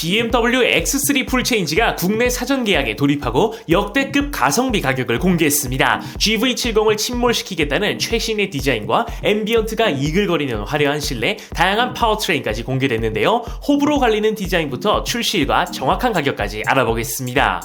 BMW X3 풀체인지가 국내 사전 계약에 돌입하고 역대급 가성비 가격을 공개했습니다. GV70을 침몰시키겠다는 최신의 디자인과 앰비언트가 이글거리는 화려한 실내, 다양한 파워트레인까지 공개됐는데요. 호불호 갈리는 디자인부터 출시일과 정확한 가격까지 알아보겠습니다.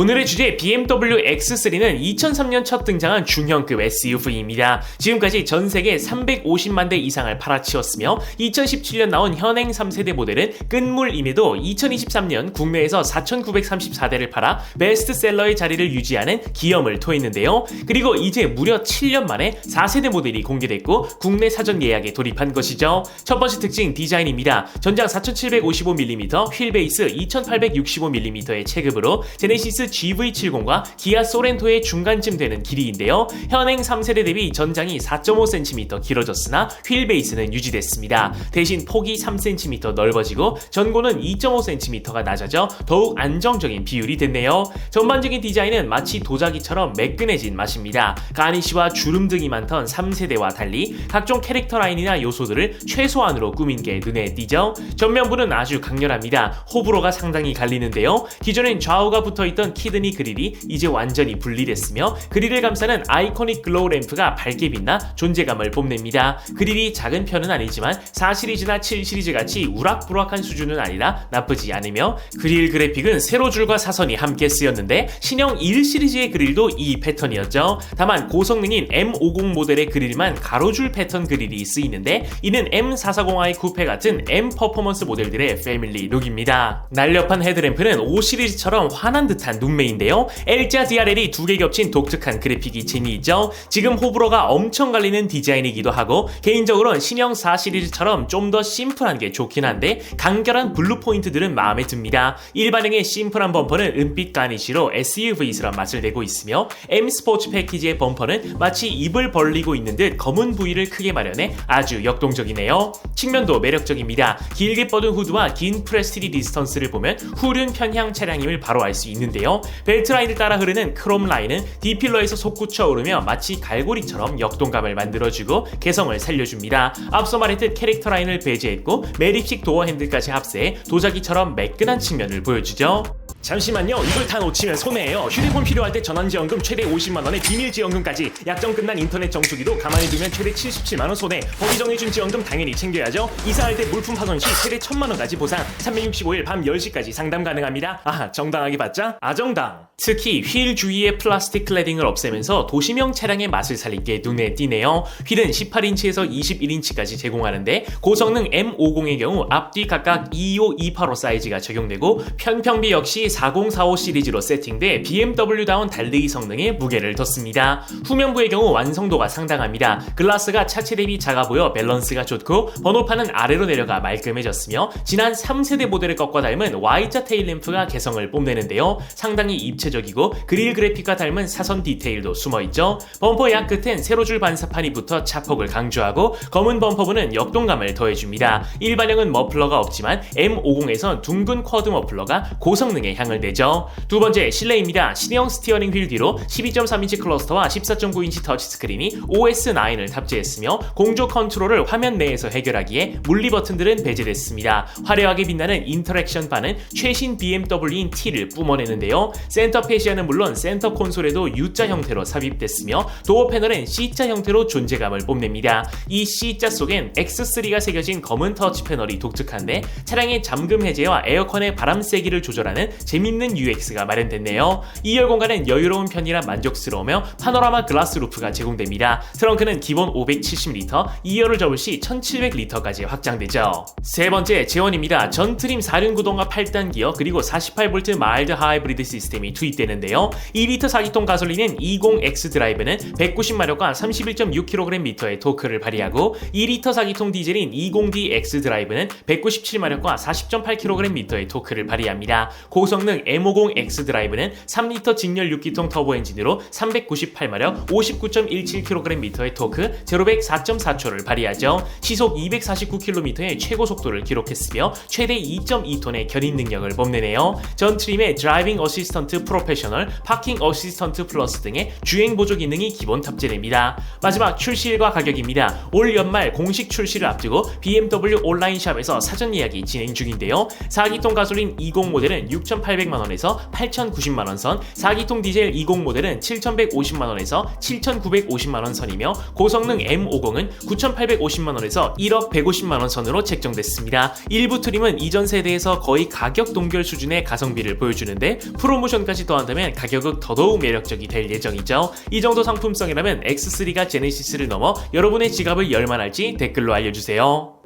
오늘의 주제 BMW X3는 2003년 첫 등장한 중형급 SUV입니다. 지금까지 전 세계 350만 대 이상을 팔아치웠으며 2017년 나온 현행 3세대 모델은 끝물임에도 2023년 국내에서 4,934대를 팔아 베스트셀러의 자리를 유지하는 기염을 토했는데요. 그리고 이제 무려 7년 만에 4세대 모델이 공개됐고 국내 사전 예약에 돌입한 것이죠. 첫 번째 특징 디자인입니다. 전장 4,755mm, 휠 베이스 2,865mm의 체급으로 제네시스 벤츠 GV70과 기아 소렌토의 중간쯤 되는 길이인데요. 현행 3세대 대비 전장이 4.5cm 길어졌으나 휠 베이스는 유지됐습니다. 대신 폭이 3cm 넓어지고 전고는 2.5cm가 낮아져 더욱 안정적인 비율이 됐네요. 전반적인 디자인은 마치 도자기처럼 매끈해진 맛입니다. 가니쉬와 주름 등이 많던 3세대와 달리 각종 캐릭터 라인이나 요소들을 최소한으로 꾸민 게 눈에 띄죠. 전면부는 아주 강렬합니다. 호불호가 상당히 갈리는데요. 기존엔 좌우가 붙어 있던 있던 키드니 그릴이 이제 완전히 분리됐으며 그릴을 감싸는 아이코닉 글로우 램프가 밝게 빛나 존재감을 뽐냅니다. 그릴이 작은 편은 아니지만 4시리즈나 7시리즈 같이 우락부락한 수준은 아니라 나쁘지 않으며 그릴 그래픽은 세로 줄과 사선이 함께 쓰였는데 신형 1 시리즈의 그릴도 이 패턴이었죠. 다만 고성능인 M50 모델의 그릴만 가로줄 패턴 그릴이 쓰이는데 이는 M440i 쿠페 같은 M 퍼포먼스 모델들의 패밀리 룩입니다. 날렵한 헤드램프는 5시리즈처럼 환한 듯한 눈 매인데요. L자 DRL이 두 개 겹친 독특한 그래픽이 재미있죠. 지금 호불호가 엄청 갈리는 디자인이기도 하고 개인적으로는 신형 4 시리즈처럼 좀 더 심플한 게 좋긴 한데 간결한 블루 포인트들은 마음에 듭니다. 일반형의 심플한 범퍼는 은빛 가니쉬로 SUV스러운 맛을 내고 있으며 M 스포츠 패키지의 범퍼는 마치 입을 벌리고 있는 듯 검은 부위를 크게 마련해 아주 역동적이네요. 측면도 매력적입니다. 길게 뻗은 후드와 긴 프레스티리 디스턴스를 보면 후륜 편향 차량임을 바로 알 수 있는데요. 벨트 라인을 따라 흐르는 크롬 라인은 디필러에서 솟구쳐 오르며 마치 갈고리처럼 역동감을 만들어주고 개성을 살려줍니다. 앞서 말했듯 캐릭터 라인을 배제했고 매립식 도어 핸들까지 합세해 도자기처럼 매끈한 측면을 보여주죠. 잠시만요. 이걸 다 놓치면 손해예요. 휴대폰 필요할 때 전환지원금 최대 50만 원에 비밀지원금까지 약정 끝난 인터넷 정수기도 가만히 두면 최대 77만 원 손해. 법이 정해준 지원금 당연히 챙겨야죠. 이사할 때 물품 파손 시 최대 1000만 원까지 보상. 365일 밤 10시까지 상담 가능합니다. 아, 정당하게 받자? 아정당. 특히 휠 주위의 플라스틱 클레딩을 없애면서 도시명 차량의 맛을 살린 게 눈에 띄네요. 휠은 18인치에서 21인치까지 제공하는데 고성능 M50의 경우 앞뒤 각각 225, 285 사이즈가 적용되고 편평비 역시 4045 시리즈로 세팅돼 BMW다운 달리기 성능에 무게를 뒀습니다. 후면부의 경우 완성도가 상당합니다. 글라스가 차체 대비 작아 보여 밸런스가 좋고 번호판은 아래로 내려가 말끔해졌으며 지난 3세대 모델을 꺾어 닮은 Y자 테일 램프가 개성을 뽐내는데요. 상당히 입체 적이고 그릴 그래픽과 닮은 사선 디테일도 숨어있죠. 범퍼 약 끝엔 세로줄 반사판이 붙어 차폭을 강조하고 검은 범퍼부는 역동감을 더해줍니다. 일반형은 머플러가 없지만 M50에선 둥근 쿼드 머플러가 고성능의 향을 내죠. 두 번째 실내입니다. 신형 스티어링 휠 뒤로 12.3인치 클러스터와 14.9인치 터치스크린이 OS9을 탑재했으며 공조 컨트롤을 화면 내에서 해결하기에 물리 버튼들은 배제됐습니다. 화려하게 빛나는 인터랙션 바는 최신 BMW인 T를 뿜어내는데요. 센터 페시아는 물론 센터 콘솔에도 U자 형태로 삽입됐으며 도어 패널엔 C자 형태로 존재감을 뽐냅니다. 이 C자 속엔 X3가 새겨진 검은 터치 패널이 독특한데 차량의 잠금 해제와 에어컨의 바람 세기를 조절하는 재밌는 UX가 마련됐네요. 2열 공간은 여유로운 편이라 만족스러우며 파노라마 글라스 루프가 제공됩니다. 트렁크는 기본 570리터, 2열을 접을 시 1700리터까지 확장되죠. 세 번째 재원입니다. 전 트림 4륜 구동과 8단 기어 그리고 48V 마일드 하이브리드 시스템이 투입 되는데요. 2리터 4기통 가솔린은 20X 드라이브는 190마력과 31.6kgm의 토크를 발휘하고 2리터 4기통 디젤인 20DX 드라이브는 197마력과 40.8kgm의 토크를 발휘합니다. 고성 고성능 M50X 드라이브는 3리터 직렬 6기통 터보 엔진으로 398마력 59.17kgm의 토크 0-100 4.4초를 발휘하죠. 시속 249km의 최고 속도를 기록했으며 최대 2.2톤의 견인 능력을 뽐내네요. 전 트림의 드라이빙 어시스턴트 프로그램 프로페셔널, 파킹 어시스턴트 플러스 등의 주행 보조 기능이 기본 탑재됩니다. 마지막 출시일과 가격입니다. 올 연말 공식 출시를 앞두고 BMW 온라인샵에서 사전 예약이 진행 중인데요. 4기통 가솔린 20 모델은 6,800만 원에서 8,090만 원 선, 4기통 디젤 20 모델은 7,150만 원에서 7,950만 원 선이며 고성능 M50은 9,850만 원에서 1억 150만 원 선으로 책정됐습니다. 일부 트림은 이전 세대에서 거의 가격 동결 수준의 가성비를 보여주는데 프로모션까지 더한다면 가격은 더더욱 매력적이 될 예정이죠. 이 정도 상품성이라면 X3가 제네시스를 넘어 여러분의 지갑을 열만할지 댓글로 알려주세요.